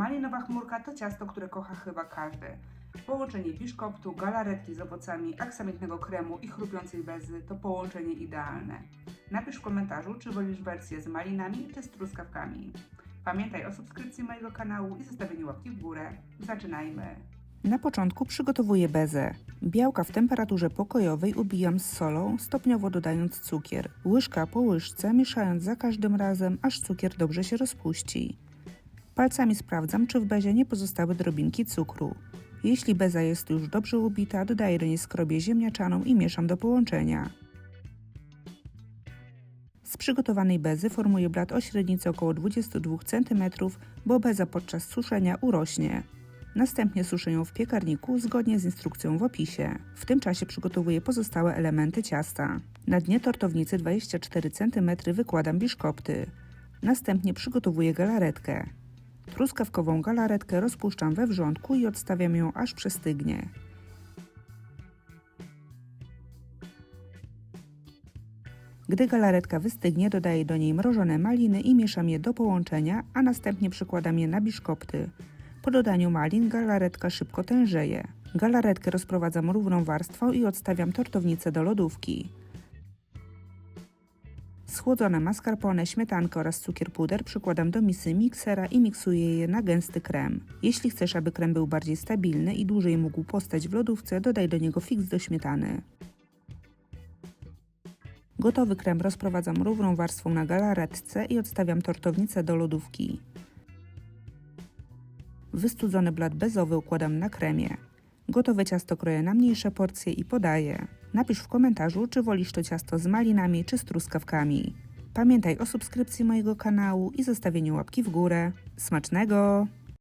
Malinowa chmurka to ciasto, które kocha chyba każdy. Połączenie biszkoptu, galaretki z owocami, aksamitnego kremu i chrupiącej bezy to połączenie idealne. Napisz w komentarzu, czy wolisz wersję z malinami czy z truskawkami. Pamiętaj o subskrypcji mojego kanału i zostawieniu łapki w górę. Zaczynajmy! Na początku przygotowuję bezę. Białka w temperaturze pokojowej ubijam z solą, stopniowo dodając cukier. Łyżka po łyżce, mieszając za każdym razem, aż cukier dobrze się rozpuści. Palcami sprawdzam, czy w bezie nie pozostały drobinki cukru. Jeśli beza jest już dobrze ubita, dodaję do niej skrobię ziemniaczaną i mieszam do połączenia. Z przygotowanej bezy formuję blat o średnicy około 22 cm, bo beza podczas suszenia urośnie. Następnie suszę ją w piekarniku zgodnie z instrukcją w opisie. W tym czasie przygotowuję pozostałe elementy ciasta. Na dnie tortownicy 24 cm wykładam biszkopty. Następnie przygotowuję galaretkę. Truskawkową galaretkę rozpuszczam we wrzątku i odstawiam ją aż przestygnie. Gdy galaretka wystygnie, dodaję do niej mrożone maliny i mieszam je do połączenia, a następnie przykładam je na biszkopty. Po dodaniu malin galaretka szybko tężeje. Galaretkę rozprowadzam równą warstwą i odstawiam tortownicę do lodówki. Schłodzone mascarpone, śmietankę oraz cukier puder przykładam do misy miksera i miksuję je na gęsty krem. Jeśli chcesz, aby krem był bardziej stabilny i dłużej mógł postać w lodówce, dodaj do niego fix do śmietany. Gotowy krem rozprowadzam równą warstwą na galaretce i odstawiam tortownicę do lodówki. Wystudzony blat bezowy układam na kremie. Gotowe ciasto kroję na mniejsze porcje i podaję. Napisz w komentarzu, czy wolisz to ciasto z malinami czy z truskawkami. Pamiętaj o subskrypcji mojego kanału i zostawieniu łapki w górę. Smacznego!